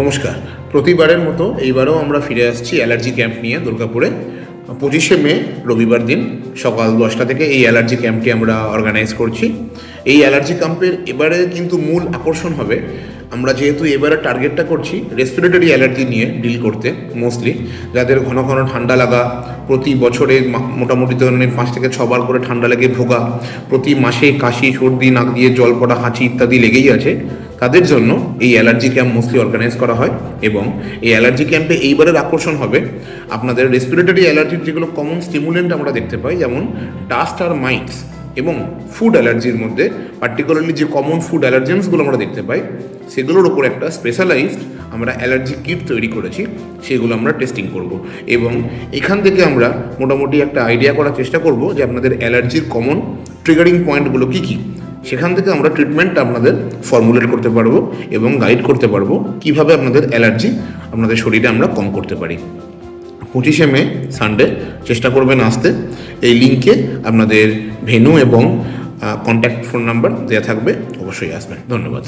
নমস্কার। প্রতিবারের মতো এইবারও আমরা ফিরে আসছি অ্যালার্জি ক্যাম্প নিয়ে দুর্গাপুরে। পঁচিশে মে, রবিবার দিন, সকাল দশটা থেকে এই অ্যালার্জি ক্যাম্পটি আমরা অর্গানাইজ করছি। এই অ্যালার্জি ক্যাম্পের এবারে কিন্তু মূল আকর্ষণ হবে। আমরা যেহেতু এবারে টার্গেটটা করছি রেসপিরেটরি অ্যালার্জি নিয়ে ডিল করতে মোস্টলি যাদের ঘন ঘন ঠান্ডা লাগা, প্রতি বছরে মোটামুটি ধরনের পাঁচ থেকে ছবার করে ঠান্ডা লেগে ভোগা, প্রতি মাসে কাশি, সর্দি, নাক দিয়ে জল পড়া, হাঁচি ইত্যাদি লেগেই আছে। তাদের জন্য এই অ্যালার্জি ক্যাম্প মোস্টলি অর্গানাইজ করা হয় এবং এই অ্যালার্জি ক্যাম্পে এইবারের আকর্ষণ হবে আপনাদের রেসপিরেটরি অ্যালার্জির যেগুলো কমন স্টিমুলেন্ট আমরা দেখতে পাই, যেমন ডাস্ট আর মাইটস এবং ফুড অ্যালার্জির মধ্যে পার্টিকুলারলি যে কমন ফুড অ্যালার্জেন্সগুলো আমরা দেখতে পাই, সেগুলোর ওপর একটা স্পেশালাইজড আমরা অ্যালার্জি কিট তৈরি করেছি, সেগুলো আমরা টেস্টিং করব এবং এখান থেকে আমরা মোটামুটি একটা আইডিয়া করার চেষ্টা করব যে আপনাদের অ্যালার্জির কমন ট্রিগারিং পয়েন্টগুলো কী কী। সেখান থেকে আমরা ট্রিটমেন্ট আপনাদের ফর্মুলেট করতে পারব এবং গাইড করতে পারব কীভাবে আপনাদের অ্যালার্জি আপনাদের শরীরে আমরা কম করতে পারি। পঁচিশে মে সানডে চেষ্টা করবেন আসতে। এই লিঙ্কে আপনাদের ভেনু এবং কন্ট্যাক্ট ফোন নাম্বার দেওয়া থাকবে, অবশ্যই আসবেন। ধন্যবাদ।